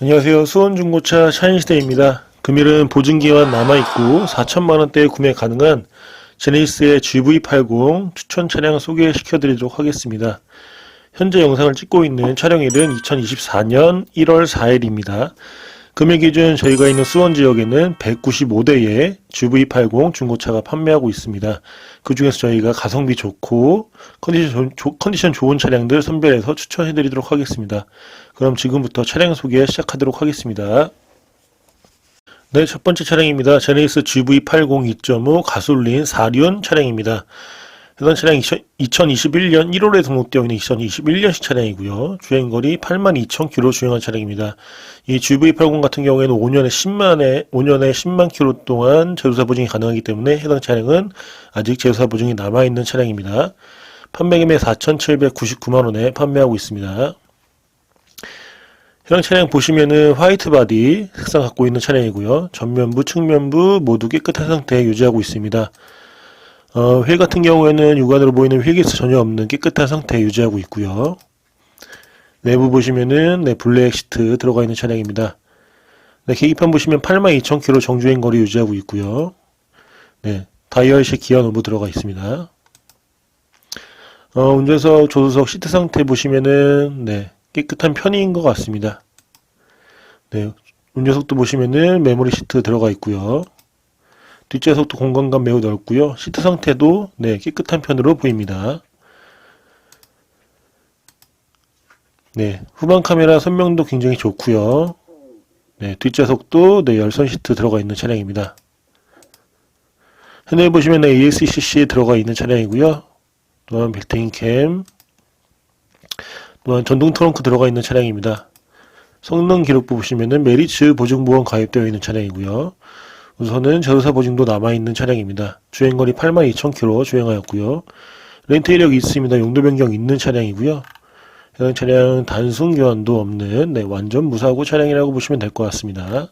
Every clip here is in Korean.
안녕하세요. 수원중고차 샤인시대입니다. 금일은 보증기간 남아있고 4천만원대에 구매 가능한 제네시스의 GV80 추천 차량 소개시켜드리도록 하겠습니다. 현재 영상을 찍고 있는 촬영일은 2024년 1월 4일입니다. 금일 기준 저희가 있는 수원 지역에는 195대의 GV80 중고차가 판매하고 있습니다. 그 중에서 저희가 가성비 좋고 컨디션, 좋- 컨디션 좋은 차량들 선별해서 추천해 드리도록 하겠습니다. 그럼 지금부터 차량 소개 시작하도록 하겠습니다. 네, 첫 번째 차량입니다. 제네시스 GV80 2.5 가솔린 4륜 차량입니다. 해당 차량 2021년 1월에 등록되어 있는 2021년식 차량이고요. 주행거리 82,000km 주행한 차량입니다. 이 GV80 같은 경우에는 5년에 10만에 5년에 10만 km 동안 제조사 보증이 가능하기 때문에 해당 차량은 아직 제조사 보증이 남아 있는 차량입니다. 판매 금액 4,799만 원에 판매하고 있습니다. 해당 차량 보시면은 화이트 바디 색상 갖고 있는 차량이고요. 전면부, 측면부 모두 깨끗한 상태에 유지하고 있습니다. 어, 휠 같은 경우에는 육안으로 보이는 휠기스 전혀 없는 깨끗한 상태에 유지하고 있고요. 내부 보시면은 네, 블랙 시트 들어가 있는 차량입니다. 네, 계기판 보시면 82,000km 정주행 거리 유지하고 있고요. 네, 다이얼식 기어 노브 들어가 있습니다. 어, 운전석, 조수석 시트 상태 보시면은 네, 깨끗한 편인 것 같습니다. 네, 운전석도 보시면은 메모리 시트 들어가 있고요. 뒷좌석도 공간감 매우 넓고요. 시트 상태도 네, 깨끗한 편으로 보입니다. 네, 후방 카메라 선명도 굉장히 좋고요. 네, 뒷좌석도 네, 열선 시트 들어가 있는 차량입니다. 현에 보시면 네, ASCC 들어가 있는 차량이고요. 또한 빌트인 캠, 또한 전동 트렁크 들어가 있는 차량입니다. 성능 기록부 보시면은 메리츠 보증보험 가입되어 있는 차량이고요. 우선은 제조사 보증도 남아있는 차량입니다. 주행거리 82,000km 주행하였고요. 렌트 이력이 있습니다. 용도 변경 있는 차량이고요. 해당 차량은 단순 교환도 없는 네, 완전 무사고 차량이라고 보시면 될 것 같습니다.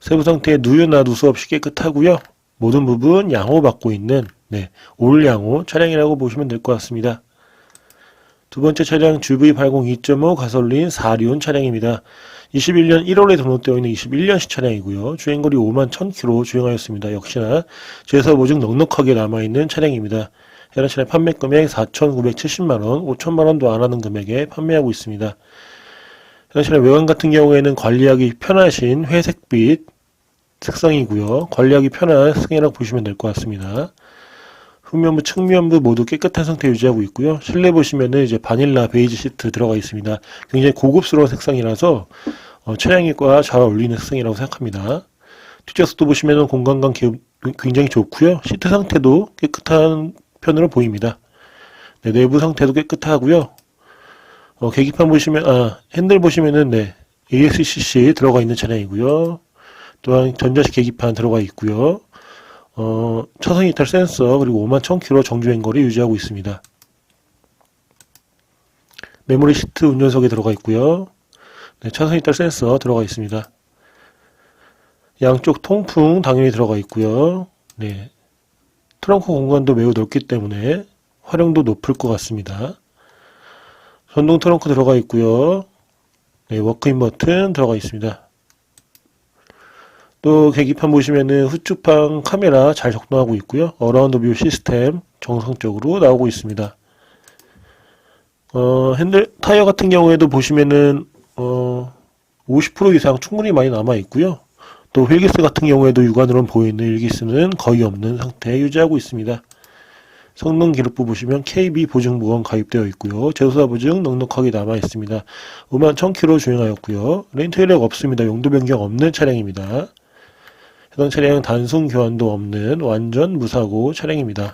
세부 상태 누유나 누수 없이 깨끗하고요. 모든 부분 양호 받고 있는 네, 올 양호 차량이라고 보시면 될 것 같습니다. 두 번째 차량 GV80 2.5 가솔린 4륜 차량입니다. 21년 1월에 등록되어 있는 21년식 차량이고요. 주행거리 5만 1000km 주행하였습니다. 역시나 제사 보증 넉넉하게 남아있는 차량입니다. 해당 차량 판매 금액 4,970만원, 5천만원도 안 하는 금액에 판매하고 있습니다. 해당 차량 외관 같은 경우에는 관리하기 편하신 회색빛 색상이고요. 관리하기 편한 색상이라고 보시면 될 것 같습니다. 후면부, 측면부 모두 깨끗한 상태 유지하고 있고요. 실내 보시면은 이제 바닐라 베이지 시트 들어가 있습니다. 굉장히 고급스러운 색상이라서 어, 차량과 잘 어울리는 색상이라고 생각합니다. 뒷좌석도 보시면은 공간감 기- 굉장히 좋고요. 시트 상태도 깨끗한 편으로 보입니다. 네, 내부 상태도 깨끗하고요. 어, 계기판 보시면 아 핸들 보시면은 네 ASCC 들어가 있는 차량이고요. 또한 전자식 계기판 들어가 있고요. 어, 차선 이탈 센서 그리고 5만 1000km 정주행 거리 유지하고 있습니다. 메모리 시트 운전석에 들어가 있고요. 네, 차선 이탈 센서 들어가 있습니다. 양쪽 통풍 당연히 들어가 있고요. 네, 트렁크 공간도 매우 넓기 때문에 활용도 높을 것 같습니다. 전동 트렁크 들어가 있고요. 네, 워크인 버튼 들어가 있습니다. 또 계기판 보시면은 후측방 카메라 잘 작동하고 있고요. 어라운드 뷰 시스템 정상적으로 나오고 있습니다. 어, 핸들 타이어 같은 경우에도 보시면은 어, 50% 이상 충분히 많이 남아 있고요. 또 휠기스 같은 경우에도 육안으로 보이는 휠기스는 거의 없는 상태 유지하고 있습니다. 성능 기록부 보시면 KB 보증보험 가입되어 있고요. 제조사 보증 넉넉하게 남아 있습니다. 5만 1000km 주행하였고요. 렌트 이력 없습니다. 용도 변경 없는 차량입니다. 해당 차량은 단순 교환도 없는 완전 무사고 차량입니다.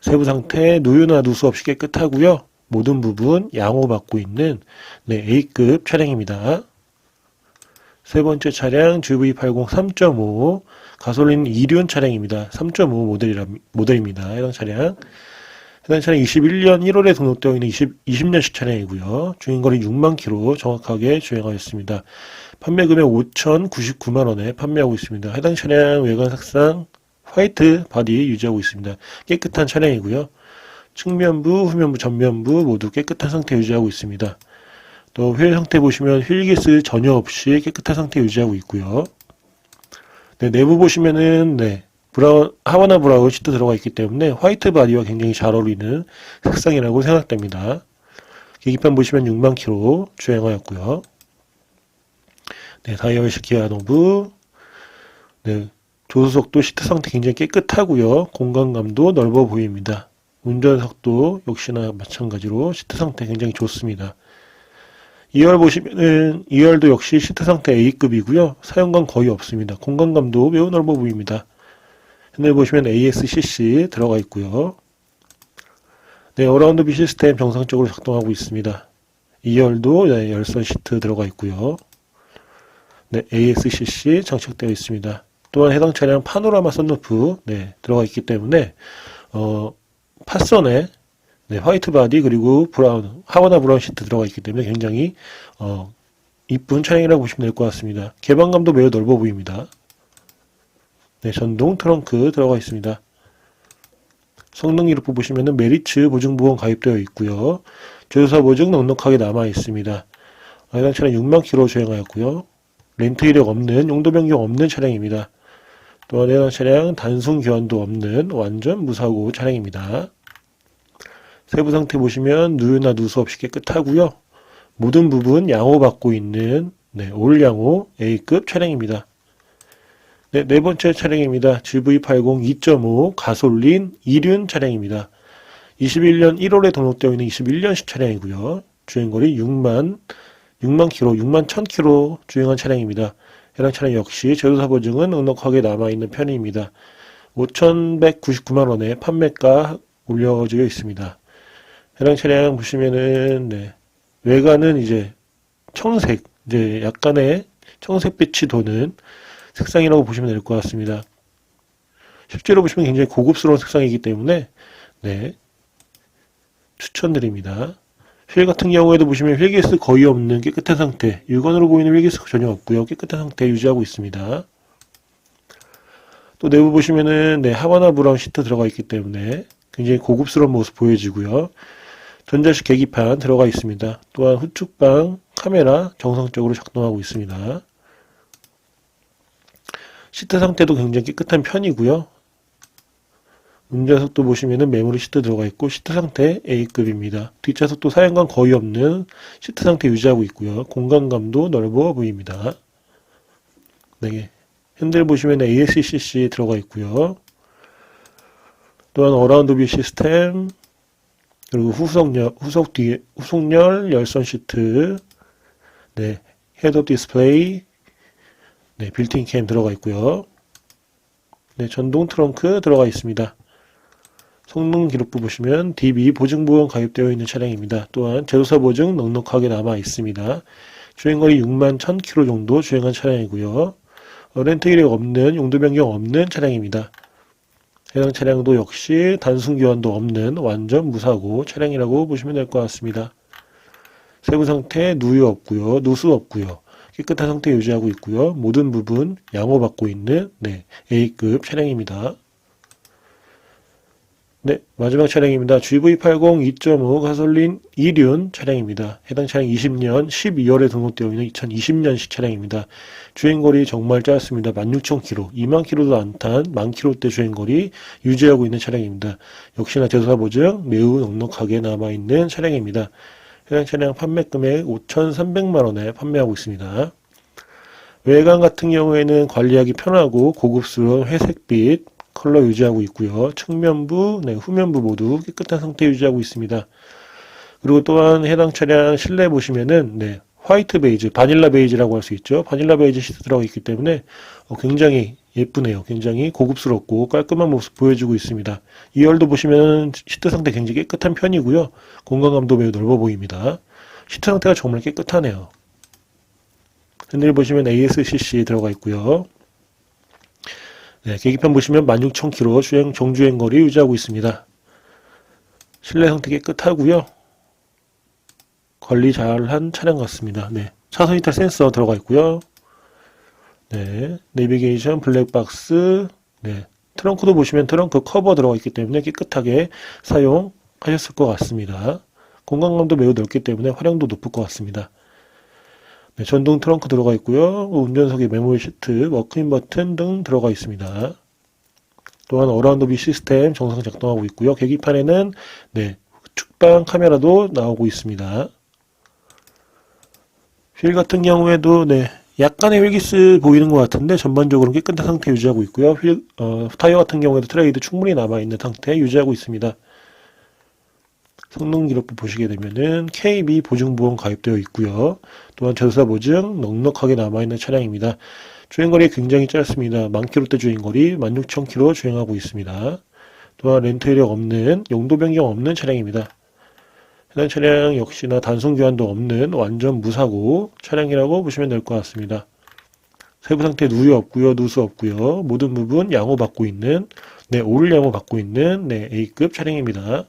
세부 상태 누유나 누수 없이 깨끗하고요. 모든 부분 양호받고 있는 네, A급 차량입니다. 세 번째 차량 GV80 3.5 가솔린 2륜 차량입니다. 3.5 모델이라, 모델입니다. 해당 차량 해당 차량 21년 1월에 등록되어 있는 20, 20년식 차량이고요. 주행거리 6만 킬로 정확하게 주행하였습니다. 판매 금액 5,099만 원에 판매하고 있습니다. 해당 차량 외관 색상 화이트 바디 유지하고 있습니다. 깨끗한 차량이고요. 측면부, 후면부, 전면부 모두 깨끗한 상태 유지하고 있습니다. 또 휠 상태 보시면 휠기스 전혀 없이 깨끗한 상태 유지하고 있고요. 네, 내부 보시면은 네, 브라운 하와나 브라운 시트 들어가 있기 때문에 화이트 바디와 굉장히 잘 어울리는 색상이라고 생각됩니다. 계기판 보시면 6만 킬로 주행하였고요. 네, 다이얼식 기아 노브. 네, 조수석도 시트 상태 굉장히 깨끗하고요. 공간감도 넓어 보입니다. 운전석도 역시나 마찬가지로 시트 상태 굉장히 좋습니다. 2열 보시면은 2열도 역시 시트 상태 A급이고요. 사용감 거의 없습니다. 공간감도 매우 넓어 보입니다. 핸들 보시면 ASCC 들어가 있고요. 네, 어라운드 비 시스템 정상적으로 작동하고 있습니다. 2열도 네, 열선 시트 들어가 있고요. 네, ASCC 장착되어 있습니다. 또한 해당 차량 파노라마 선루프 네, 들어가 있기 때문에 어, 파선에 네, 화이트 바디 그리고 브라운 하와나 브라운 시트 들어가 있기 때문에 굉장히 어, 이쁜 차량이라고 보시면 될 것 같습니다. 개방감도 매우 넓어 보입니다. 네, 전동 트렁크 들어가 있습니다. 성능 기록 보시면은 메리츠 보증보험 가입되어 있고요. 조사 보증 넉넉하게 남아 있습니다. 해당 차량 6만 킬로 주행하였고요. 렌트 이력 없는 용도 변경 없는 차량입니다. 또한 해당 차량 단순 교환도 없는 완전 무사고 차량입니다. 세부 상태 보시면 누유나 누수 없이 깨끗하고요. 모든 부분 양호받고 있는 네, 올 양호 A급 차량입니다. 네, 네 번째 차량입니다. GV80 2.5 가솔린 2륜 차량입니다. 21년 1월에 등록되어 있는 21년식 차량이고요. 주행거리 6만 6만 킬로, 6만 1000 킬로 주행한 차량입니다. 해당 차량 역시 제조사 보증은 넉넉하게 남아있는 편입니다. 5,199만 원에 판매가 올려져 있습니다. 해당 차량 보시면은 네, 외관은 이제 청색, 이제 약간의 청색빛이 도는 색상이라고 보시면 될 것 같습니다. 실제로 보시면 굉장히 고급스러운 색상이기 때문에 네 추천드립니다. 휠 같은 경우에도 보시면 휠기스 거의 없는 깨끗한 상태, 육안으로 보이는 휠기스가 전혀 없고요. 깨끗한 상태 유지하고 있습니다. 또 내부 보시면은 네 하와나 브라운 시트 들어가 있기 때문에 굉장히 고급스러운 모습 보여지고요. 전자식 계기판 들어가 있습니다. 또한 후측방 카메라 정상적으로 작동하고 있습니다. 시트 상태도 굉장히 깨끗한 편이고요. 운전석도 보시면은 메모리 시트 들어가 있고 시트 상태 A급입니다. 뒷좌석도 사용감 거의 없는 시트 상태 유지하고 있고요. 공간감도 넓어 보입니다. 네. 핸들 보시면 ASCC 들어가 있고요. 또한 어라운드 뷰 시스템 그리고 후속열 후속 뒤 후속열 열선 시트 네 헤드업 디스플레이 네 빌트인 캠 들어가 있고요. 네 전동 트렁크 들어가 있습니다. 성능 기록부 보시면 DB 보증 보험 가입되어 있는 차량입니다. 또한 제조사 보증 넉넉하게 남아 있습니다. 주행거리 6만 1000km 정도 주행한 차량이고요. 어, 렌트 이력 없는 용도 변경 없는 차량입니다. 해당 차량도 역시 단순 교환도 없는 완전 무사고 차량이라고 보시면 될 것 같습니다. 세부 상태 누유 없고요. 누수 없고요. 깨끗한 상태 유지하고 있고요. 모든 부분 양호받고 있는 네, A급 차량입니다. 네, 마지막 차량입니다. GV80 2.5 가솔린 2륜 차량입니다. 해당 차량 20년 12월에 등록되어 있는 2020년식 차량입니다. 주행거리 정말 짧습니다. 16,000km, 2만 km도 안 탄 만 km대 주행거리 유지하고 있는 차량입니다. 역시나 제조사 보증 매우 넉넉하게 남아있는 차량입니다. 해당 차량 판매 금액 5,300만 원에 판매하고 있습니다. 외관 같은 경우에는 관리하기 편하고 고급스러운 회색빛 컬러 유지하고 있고요. 측면부, 네, 후면부 모두 깨끗한 상태 유지하고 있습니다. 그리고 또한 해당 차량 실내 보시면은 네, 화이트 베이지, 바닐라 베이지라고 할 수 있죠. 바닐라 베이지 시트 들어가 있기 때문에 어, 굉장히 예쁘네요. 굉장히 고급스럽고 깔끔한 모습 보여주고 있습니다. 2열도 보시면 시트 상태 굉장히 깨끗한 편이고요. 공간감도 매우 넓어 보입니다. 시트 상태가 정말 깨끗하네요. 핸들 보시면 ASCC 들어가 있고요. 네, 계기판 보시면 16,000km 주행 정주행 거리 유지하고 있습니다. 실내 상태 깨끗하고요. 관리 잘한 차량 같습니다. 네. 차선 이탈 센서 들어가 있고요. 네. 내비게이션 블랙박스 네. 트렁크도 보시면 트렁크 커버 들어가 있기 때문에 깨끗하게 사용하셨을 것 같습니다. 공간감도 매우 넓기 때문에 활용도 높을 것 같습니다. 네, 전동 트렁크 들어가 있고요. 운전석에 메모리 시트, 워크인 버튼 등 들어가 있습니다. 또한 어라운드 비 시스템 정상 작동하고 있고요. 계기판에는 네, 측방 카메라도 나오고 있습니다. 휠 같은 경우에도 네, 약간의 휠기스 보이는 것 같은데 전반적으로 깨끗한 상태 유지하고 있고요. 휠, 어, 타이어 같은 경우에도 트레이드 충분히 남아있는 상태 유지하고 있습니다. 성능 기록부 보시게 되면은 KB 보증보험 가입되어 있고요. 또한 전사 보증 넉넉하게 남아있는 차량입니다. 주행거리 굉장히 짧습니다. 만 킬로대 주행거리 16,000km 주행하고 있습니다. 또한 렌트 이력 없는 용도 변경 없는 차량입니다. 해당 차량 역시나 단순 교환도 없는 완전 무사고 차량이라고 보시면 될 것 같습니다. 세부 상태 누유 없고요, 누수 없고요. 모든 부분 양호 받고 있는 네, 올 양호 받고 있는 네, A급 차량입니다.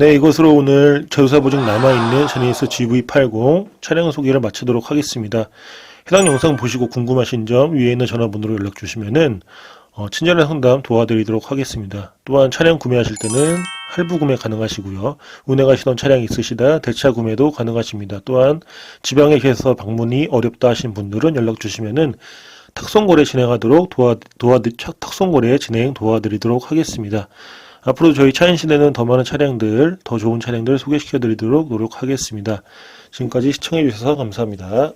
네, 이것으로 오늘 제조사 보증 남아있는 제니스 GV80 차량 소개를 마치도록 하겠습니다. 해당 영상 보시고 궁금하신 점 위에 있는 전화번호로 연락 주시면은 어, 친절한 상담 도와드리도록 하겠습니다. 또한 차량 구매하실 때는 할부 구매 가능하시고요. 운행하시던 차량이 있으시다 대차 구매도 가능하십니다. 또한 지방에 계셔서 방문이 어렵다 하신 분들은 연락 주시면은 탁송거래 진행하도록 도와, 도와드, 탁송거래 진행 도와드리도록 하겠습니다. 앞으로 저희 차인시대는 더 많은 차량들, 더 좋은 차량들 소개시켜 드리도록 노력하겠습니다. 지금까지 시청해 주셔서 감사합니다.